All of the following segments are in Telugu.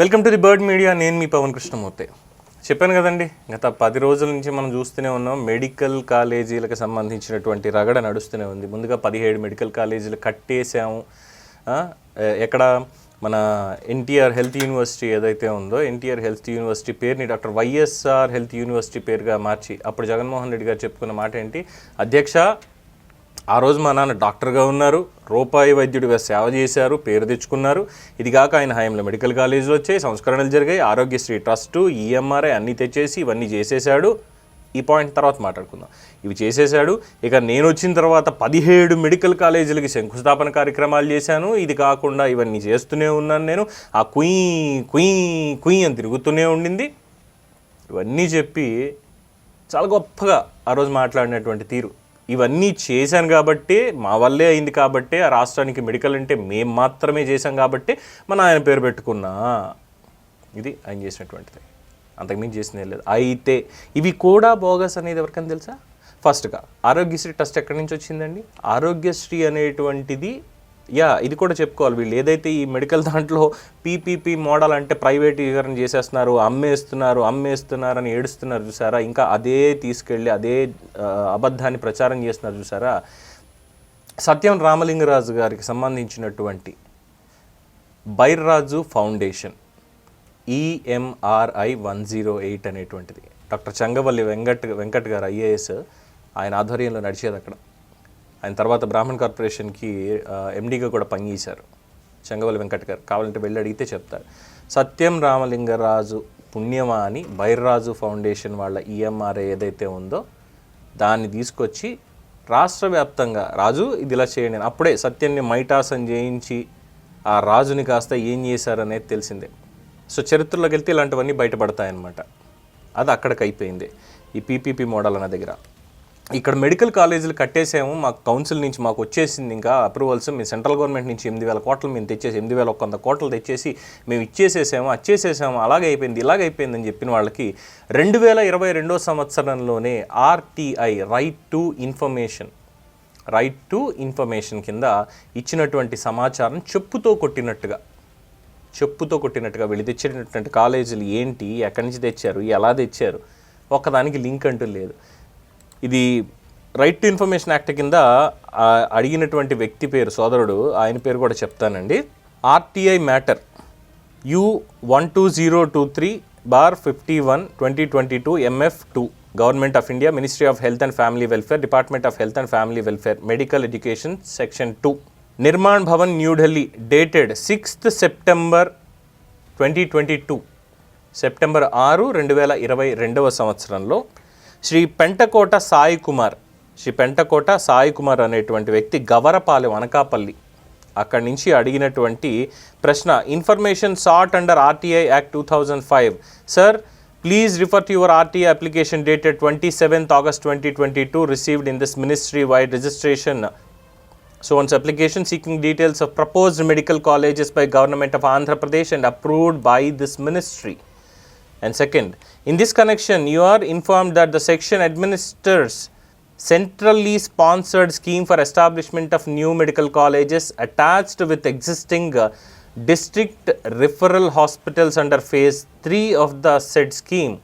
Welcome to the bird media. నేను మీ పవన్ కృష్ణమూర్తి. చెప్పాను కదండి గత పది రోజుల నుంచి మనం చూస్తూనే ఉన్నాం మెడికల్ కాలేజీలకు సంబంధించినటువంటి రగడ నడుస్తూనే ఉంది. ముందుగా పదిహేడు మెడికల్ కాలేజీలు కట్టేసాము ఎక్కడ మన ఎన్టీఆర్ హెల్త్ యూనివర్సిటీ ఏదైతే ఉందో ఎన్టీఆర్ హెల్త్ యూనివర్సిటీ పేరుని డాక్టర్ వైఎస్ఆర్ హెల్త్ యూనివర్సిటీ పేరుగా మార్చి అప్పుడు జగన్మోహన్ రెడ్డి గారు చెప్పుకున్న మాట ఏంటి? అధ్యక్ష ఆ రోజు మా నాన్న డాక్టర్గా ఉన్నారు రూపాయి వైద్యుడిగా సేవ చేశారు పేరు తెచ్చుకున్నారు. ఇది కాక ఆయన హయాంలో మెడికల్ కాలేజీలు వచ్చాయి సంస్కరణలు జరిగాయి ఆరోగ్యశ్రీ ట్రస్టు ఈఎంఆర్ఐ అన్నీ తెచ్చేసి ఇవన్నీ చేసేశాడు. ఈ పాయింట్ తర్వాత మాట్లాడుకుందాం. ఇవి చేసేశాడు. ఇక నేను వచ్చిన తర్వాత పదిహేడు మెడికల్ కాలేజీలకి శంకుస్థాపన కార్యక్రమాలు చేశాను. ఇది కాకుండా ఇవన్నీ చేస్తూనే ఉన్నాను నేను. ఆ కుయ్ కుయ్ కుయ్ అని తిరుగుతూనే ఉండింది. ఇవన్నీ చెప్పి చాలా గొప్పగా ఆ రోజు మాట్లాడినటువంటి తీరు. ఇవన్నీ చేశాను కాబట్టి మా వల్లే అయింది కాబట్టి ఆ రాష్ట్రానికి మెడికల్ అంటే మేము మాత్రమే చేశాం కాబట్టి మన ఆయన పేరు పెట్టుకున్నా. ఇది ఆయన చేసినటువంటిది. అంతకుమించి చేసింది లేదు. అయితే ఇవి కూడా బోగస్ అనేది ఎవరికైనా తెలుసా? ఫస్ట్గా ఆరోగ్యశ్రీ ట్రస్ట్ ఎక్కడి నుంచి వచ్చిందండి? ఆరోగ్యశ్రీ అనేటువంటిది యా ఇది కూడా చెప్పుకోవాలి. వీళ్ళు ఏదైతే ఈ మెడికల్ దాంట్లో పీపీపీ మోడల్ అంటే ప్రైవేటీకరణ చేసేస్తున్నారు అమ్మేస్తున్నారు అమ్మేస్తున్నారు అని ఏడుస్తున్నారు చూసారా? ఇంకా అదే తీసుకెళ్ళి అదే అబద్ధాన్ని ప్రచారం చేస్తున్నారు చూసారా? సత్యం రామలింగరాజు గారికి సంబంధించినటువంటి Byrraju foundation EMRI one zero eight అనేటువంటిది. డాక్టర్ చంగవల్లి వెంకట్ వెంకట్ గారు ఐఏఎస్ ఆయన ఆధ్వర్యంలో నడిచేది అక్కడ. ఆయన తర్వాత బ్రాహ్మణ్ కార్పొరేషన్కి ఎండీగా కూడా పనిచేశారు చెంగవల్లి వెంకట్ గారు. కావాలంటే వెళ్ళి అడిగితే చెప్తారు. సత్యం రామలింగరాజు పుణ్యమా అని బైర్రాజు ఫౌండేషన్ వాళ్ళ ఈఎంఆర్ఏ ఏదైతే ఉందో దాన్ని తీసుకొచ్చి రాష్ట్ర వ్యాప్తంగా రాజు ఇది ఇలా చేయండి అప్పుడే సత్యాన్ని మైటాసం చేయించి ఆ రాజుని కాస్త ఏం చేశారనేది తెలిసిందే. సో చరిత్రలోకి వెళ్తే ఇలాంటివన్నీ బయటపడతాయన్నమాట. అది అక్కడికి అయిపోయింది. ఈ పీపీపీ మోడల్ అన్న దగ్గర. ఇక్కడ మెడికల్ కాలేజీలు కట్టేసాము. మాకు కౌన్సిల్ నుంచి మాకు వచ్చేసింది ఇంకా అప్రూవల్స్. మేము సెంట్రల్ గవర్నమెంట్ నుంచి ఎనిమిది వేల కోట్లు మేము తెచ్చేసి ఎనిమిది వేల ఒక వంద కోట్లు తెచ్చేసి మేము ఇచ్చేసేసాము. అచ్చేసేసాము అలాగే అయిపోయింది ఇలాగ అయిపోయిందని చెప్పిన వాళ్ళకి రెండు వేల ఇరవై రెండో సంవత్సరంలోనే RTI right to information right to information కింద ఇచ్చినటువంటి సమాచారం చెప్పుతో కొట్టినట్టుగా చెప్పుతో కొట్టినట్టుగా వీళ్ళు తెచ్చినటువంటి కాలేజీలు ఏంటి ఎక్కడి నుంచి తెచ్చారు ఎలా తెచ్చారు ఒక్కదానికి లింక్ అంటూ లేదు. ఇది రైట్ టు ఇన్ఫర్మేషన్ యాక్ట్ కింద అడిగినటువంటి వ్యక్తి పేరు సోదరుడు ఆయన పేరు కూడా చెప్తానండి. RTI matter U one two zero two three bar fifty one twenty twenty two MF two government of India ministry of health and family welfare department of health and family welfare medical education section two Nirman Bhavan New Delhi dated sixth September twenty twenty two September ఆరు రెండు వేల ఇరవై రెండవ సంవత్సరంలో శ్రీ పెంటకోట సాయి కుమార్ శ్రీ పెంటకోట సాయి కుమార్ అనేటువంటి వ్యక్తి గవరపాలెం అనకాపల్లి. అక్కడి నుంచి అడిగినటువంటి ప్రశ్న information sought under RTI act two thousand five. Sir please refer to your RTI application dated twenty seventh August twenty twenty two received in this ministry vide registration. So one's application seeking details of proposed medical colleges by government of Andhra Pradesh and approved by this ministry. And second, in this connection, you are informed that the section administers centrally sponsored scheme for establishment of new medical colleges attached with existing uh, district referral hospitals under phase 3 of the said scheme.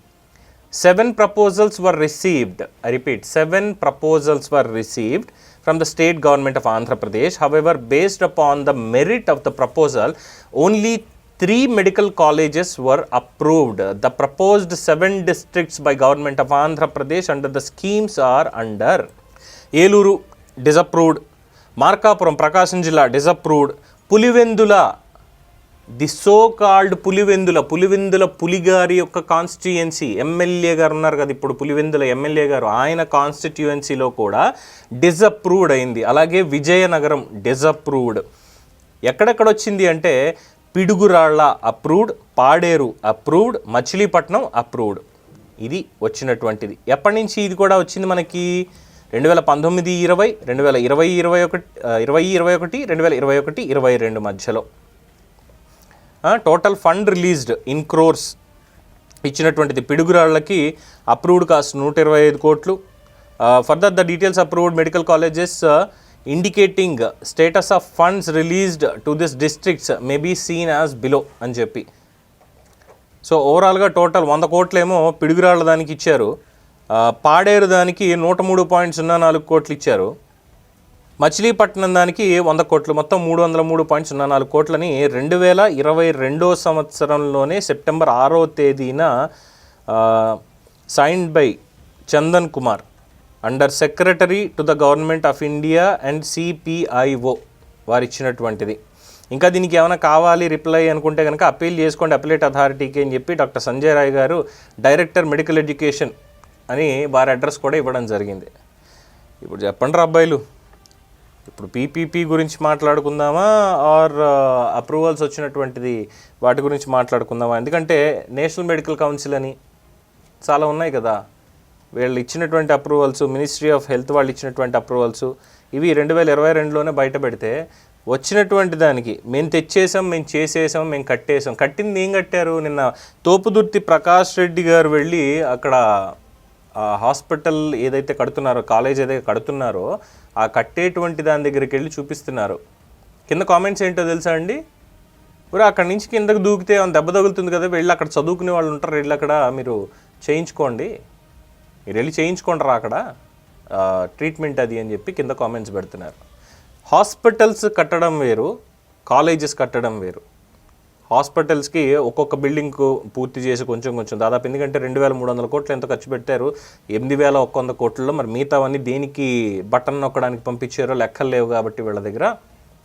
Seven proposals were received. I repeat, seven proposals were received from the state government of Andhra Pradesh. However, based upon the merit of the proposal, only three medical colleges were approved. The proposed seven districts by government of Andhra Pradesh under the schemes are under Eluru disapproved Markapuram Prakasam జిల్లా disapproved Pulivendula the so called Pulivendula Pulivendula పులిగారి యొక్క కాన్స్టిట్యుయెన్సీ ఎమ్మెల్యే గారు ఉన్నారు కదా ఇప్పుడు పులివెందుల ఎమ్మెల్యే గారు ఆయన కాన్స్టిట్యుయెన్సీలో కూడా డిజప్రూవ్డ్ అయింది అలాగే విజయనగరం డిజప్రూవ్డ్ ఎక్కడెక్కడ వచ్చింది అంటే Piduguralla approved Paderu approved Machilipatnam approved ఇది వచ్చినటువంటిది. ఎప్పటి నుంచి ఇది కూడా వచ్చింది మనకి? రెండు వేల పంతొమ్మిది ఇరవై రెండు వేల ఇరవై ఇరవై ఒకటి ఇరవై ఇరవై ఒకటి రెండు వేల ఇరవై ఒకటి ఇరవై రెండు మధ్యలో. Total fund released in crores ఇచ్చినటువంటిది పిడుగురాళ్ళకి అప్రూవ్డ్ కాస్ట్ నూట ఇరవై ఐదు కోట్లు. Further the details approved medical colleges indicating status of funds released to this districts may be seen as below అని చెప్పి. సో ఓవరాల్గా టోటల్ వంద కోట్లేమో పిడుగురాళ్ళ దానికి ఇచ్చారు. పాడేరు దానికి నూట మూడు పాయింట్ సున్నా నాలుగు కోట్లు ఇచ్చారు. మచిలీపట్నం దానికి వంద కోట్లు మొత్తం మూడు వందల మూడు పాయింట్ సున్నా నాలుగు కోట్లని రెండు వేల ఇరవై రెండో సంవత్సరంలోనే సెప్టెంబర్ ఆరో తేదీన signed by Chandan Kumar. Under secretary to the government of India and CPIO వారు ఇచ్చినటువంటిది ఇంకా దీనికి ఏమైనా కావాలి రిప్లై అనుకుంటే కనుక అప్పీల్ చేసుకోండి అప్లేట్ అథారిటీకి అని చెప్పి డాక్టర్ సంజయ్ రాయ్ గారు డైరెక్టర్ మెడికల్ ఎడ్యుకేషన్ అని వారి అడ్రస్ కూడా ఇవ్వడం జరిగింది. ఇప్పుడు చెప్పండి రా అబ్బాయిలు. ఇప్పుడు పీపీపీ గురించి మాట్లాడుకుందామా? ఆర్ అప్రూవల్స్ uh, వచ్చినటువంటిది వాటి గురించి మాట్లాడుకుందామా? ఎందుకంటే నేషనల్ మెడికల్ కౌన్సిల్ అని చాలా ఉన్నాయి కదా. వీళ్ళు ఇచ్చినటువంటి అప్రూవల్స్ మినిస్ట్రీ ఆఫ్ హెల్త్ వాళ్ళు ఇచ్చినటువంటి అప్రూవల్స్ ఇవి రెండు వేల ఇరవై రెండులోనే బయట పెడితే వచ్చినటువంటి దానికి మేము తెచ్చేసాం మేము చేసేసాం మేము కట్టేసాం. కట్టింది ఏం కట్టారు? నిన్న తోపుదుర్తి ప్రకాష్ రెడ్డి గారు వెళ్ళి అక్కడ హాస్పిటల్ ఏదైతే కడుతున్నారో కాలేజ్ ఏదైతే కడుతున్నారో ఆ కట్టేటువంటి దాని దగ్గరికి వెళ్ళి చూపిస్తున్నారు. కింద కామెంట్స్ ఏంటో తెలుసా అండి? ఇప్పుడు అక్కడ నుంచి కిందకు దూకితే దెబ్బ తగులుతుంది కదా వెళ్ళి అక్కడ చదువుకునే వాళ్ళు ఉంటారు వెళ్ళి అక్కడ మీరు చేయించుకోండి. మీరు వెళ్ళి చేయించుకోండి రా అక్కడ. ట్రీట్మెంట్ అది అని చెప్పి కింద కామెంట్స్ పెడుతున్నారు. హాస్పిటల్స్ కట్టడం వేరు కాలేజెస్ కట్టడం వేరు. హాస్పిటల్స్కి ఒక్కొక్క బిల్డింగ్ పూర్తి చేసి కొంచెం కొంచెం దాదాపు ఎందుకంటే రెండు వేల మూడు వందల కోట్లు ఎంత ఖర్చు పెట్టారు ఎనిమిది వేల ఒక్క వంద కోట్లలో మరి మిగతావన్నీ దేనికి బటన్ నొక్కడానికి పంపించారో లెక్కలు లేవు కాబట్టి వీళ్ళ దగ్గర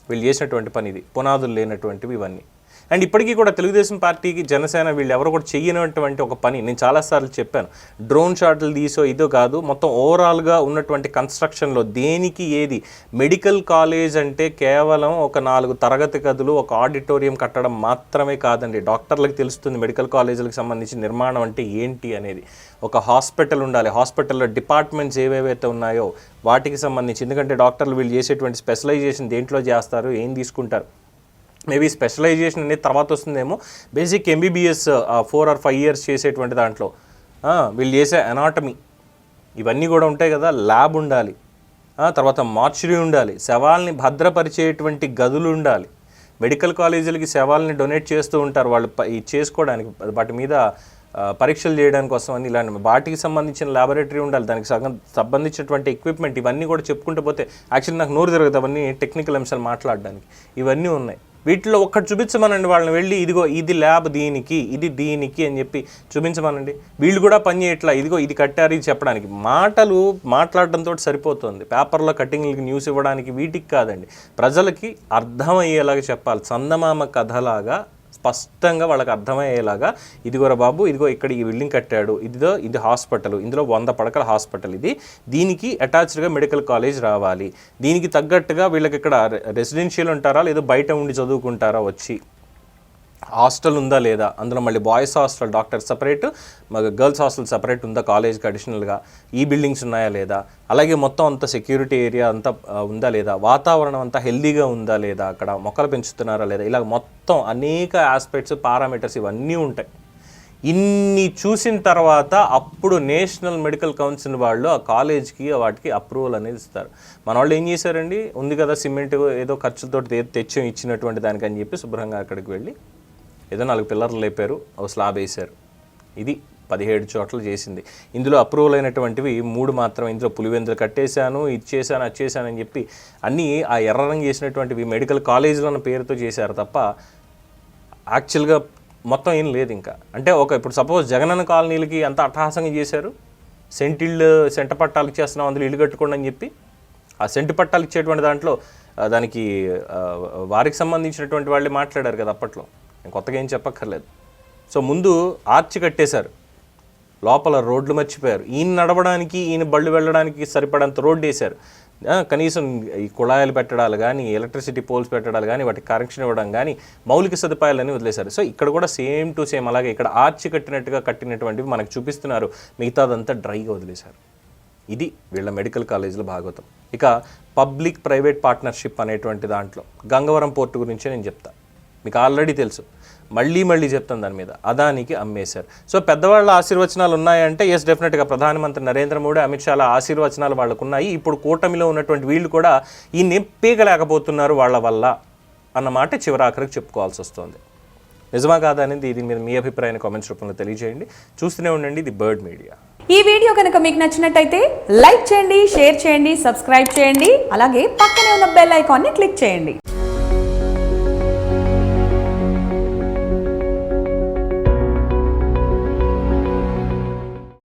వీళ్ళు చేసినటువంటి పని ఇది పునాదులు లేనటువంటివి ఇవన్నీ. అండ్ ఇప్పటికీ కూడా తెలుగుదేశం పార్టీకి జనసేన వీళ్ళు ఎవరు కూడా చేయనటువంటి ఒక పని నేను చాలాసార్లు చెప్పాను. డ్రోన్ షాట్లు తీసో ఇదో కాదు మొత్తం ఓవరాల్గా ఉన్నటువంటి కన్స్ట్రక్షన్లో దేనికి ఏది? మెడికల్ కాలేజ్ అంటే కేవలం ఒక నాలుగు తరగతి గదులు ఒక ఆడిటోరియం కట్టడం మాత్రమే కాదండి. డాక్టర్లకు తెలుస్తుంది మెడికల్ కాలేజీలకు సంబంధించి నిర్మాణం అంటే ఏంటి అనేది. ఒక హాస్పిటల్ ఉండాలి. హాస్పిటల్లో డిపార్ట్మెంట్స్ ఏవేవైతే ఉన్నాయో వాటికి సంబంధించి ఎందుకంటే డాక్టర్లు వీళ్ళు చేసేటువంటి స్పెషలైజేషన్ దేంట్లో చేస్తారు ఏం తీసుకుంటారు? మేబీ స్పెషలైజేషన్ అనేది తర్వాత వస్తుందేమో. Basic MBBS four or five years చేసేటువంటి దాంట్లో. వీళ్ళు చేసే అనాటమీ ఇవన్నీ కూడా ఉంటాయి కదా ల్యాబ్ ఉండాలి. తర్వాత మార్చురీ ఉండాలి. శవాల్ని భద్రపరిచేటువంటి గదులు ఉండాలి. మెడికల్ కాలేజీలకి శవాల్ని డొనేట్ చేస్తూ ఉంటారు వాళ్ళు చేసుకోవడానికి. వాటి మీద పరీక్షలు చేయడానికి కోసం అని ఇలాంటి వాటికి సంబంధించిన ల్యాబొరేటరీ ఉండాలి. దానికి సగం సంబంధించినటువంటి ఎక్విప్మెంట్ ఇవన్నీ కూడా చెప్పుకుంటూ పోతే యాక్చువల్లీ నాకు నోరు తిరగదు అవన్నీ టెక్నికల్ అంశాలు మాట్లాడడానికి. ఇవన్నీ ఉన్నాయి. వీటిలో ఒక్కటి చూపించమనండి వాళ్ళని వెళ్ళి ఇదిగో ఇది ల్యాబ్ దీనికి ఇది దీనికి అని చెప్పి చూపించమనండి. వీళ్ళు కూడా పని చేయట్లా ఇదిగో ఇది కట్టారు ఇది చెప్పడానికి. మాటలు మాట్లాడడంతో సరిపోతుంది. పేపర్లో కట్టింగ్లకి న్యూస్ ఇవ్వడానికి వీటికి కాదండి. ప్రజలకి అర్థమయ్యేలాగా చెప్పాలి. చందమామ కథలాగా స్పష్టంగా వాళ్ళకి అర్థమయ్యేలాగా ఇదిగోరా బాబు ఇదిగో ఇక్కడ ఈ బిల్డింగ్ కట్టాడు ఇదిగో ఇది హాస్పిటల్ ఇందులో వంద పడకల హాస్పిటల్ ఇది దీనికి అటాచ్డ్గా మెడికల్ కాలేజ్ రావాలి దీనికి తగ్గట్టుగా వీళ్ళకి ఇక్కడ రెసిడెన్షియల్ ఉంటారా లేదా బయట ఉండి చదువుకుంటారా వచ్చి? హాస్టల్ ఉందా లేదా? అందులో మళ్ళీ బాయ్స్ హాస్టల్ డాక్టర్ సపరేట్ మగ గర్ల్స్ హాస్టల్ సపరేట్ ఉందా? కాలేజ్కి అడిషనల్గా ఈ బిల్డింగ్స్ ఉన్నాయా లేదా? అలాగే మొత్తం అంత సెక్యూరిటీ ఏరియా అంతా ఉందా లేదా? వాతావరణం అంతా హెల్దీగా ఉందా లేదా? అక్కడ మొక్కలు పెంచుతున్నారా లేదా? ఇలా మొత్తం అనేక ఆస్పెక్ట్స్ పారామీటర్స్ ఇవన్నీ ఉంటాయి. ఇన్ని చూసిన తర్వాత అప్పుడు నేషనల్ మెడికల్ కౌన్సిల్ వాళ్ళు ఆ కాలేజ్కి వాటికి అప్రూవల్ అనేది ఇస్తారు. మన వాళ్ళు ఏం చేశారండి? ఉంది కదా సిమెంట్ ఏదో ఖర్చులతో తెచ్చి ఇచ్చినటువంటి దానికని చెప్పి శుభ్రంగా అక్కడికి వెళ్ళి ఏదో నాలుగు పిల్లర్లు లేపారు ఒక స్లాబ్ వేశారు. ఇది పదిహేడు చోట్ల చేసింది. ఇందులో అప్రూవల్ అయినటువంటివి మూడు మాత్రం ఇందులో పులివెందులు కట్టేశాను ఇది చేశాను అది చేశాను అని చెప్పి అన్నీ ఆ ఎర్ర రంగు చేసినటువంటివి మెడికల్ కాలేజీలో ఉన్న పేరుతో చేశారు తప్ప యాక్చువల్గా మొత్తం ఏం లేదు ఇంకా. అంటే ఒక ఇప్పుడు సపోజ్ జగనన్న కాలనీలకి అంత అట్టహాసంగా చేశారు. సెంటిల్డ్ సెంట పట్టాలు ఇచ్చేస్తున్నాం అందులో ఇల్లు కట్టుకోండి అని చెప్పి ఆ సెంటు పట్టాలు ఇచ్చేటువంటి దాంట్లో దానికి వారికి సంబంధించినటువంటి వాళ్ళే మాట్లాడారు కదా అప్పట్లో. నేను కొత్తగా ఏం చెప్పక్కర్లేదు. సో ముందు ఆర్చి కట్టేశారు. లోపల రోడ్లు మర్చిపోయారు. ఈయన నడవడానికి ఈయన బళ్ళు వెళ్ళడానికి సరిపడంత రోడ్డు వేశారు. కనీసం ఈ కుళాయిలు పెట్టడాలు కానీ ఎలక్ట్రిసిటీ పోల్స్ పెట్టడాలు కానీ వాటికి కరెక్షన్ ఇవ్వడం కానీ మౌలిక సదుపాయాలన్నీ వదిలేశారు. సో ఇక్కడ కూడా సేమ్ టు సేమ్ అలాగే ఇక్కడ ఆర్చి కట్టినట్టుగా కట్టినటువంటివి మనకు చూపిస్తున్నారు. మిగతాదంతా డ్రైగా వదిలేశారు. ఇది వీళ్ళ మెడికల్ కాలేజీలో భాగవతం ఇక పబ్లిక్ ప్రైవేట్ పార్ట్నర్షిప్ అనేటువంటి దాంట్లో గంగవరం పోర్టు గురించి నేను చెప్తా. మీకు ఆల్రెడీ తెలుసు. మళ్ళీ మళ్ళీ చెప్తాను దాని మీద. అదానికి అమ్మేశారు. సో పెద్దవాళ్ళ ఆశీర్వచనాలు ఉన్నాయంటే ఎస్ డెఫినెట్గా ప్రధానమంత్రి నరేంద్ర మోడీ అమిత్ షాల ఆశీర్వచనాలు వాళ్ళకు ఉన్నాయి ఇప్పుడు కూటమిలో ఉన్నటువంటి వీళ్ళు కూడా ఈ పీకలేకపోతున్నారు వాళ్ళ వల్ల అన్నమాట చివరాఖరికి చెప్పుకోవాల్సి వస్తుంది. నిజమా కాదా అనేది దీని మీద మీ అభిప్రాయాన్ని కామెంట్స్ రూపంలో తెలియజేయండి. చూస్తూనే ఉండండి ది బర్డ్ మీడియా. ఈ వీడియో కనుక మీకు నచ్చినట్టయితే లైక్ చేయండి షేర్ చేయండి సబ్స్క్రైబ్ చేయండి. అలాగే పక్కనే ఉన్న బెల్ ఐకాన్ని క్లిక్ చేయండి.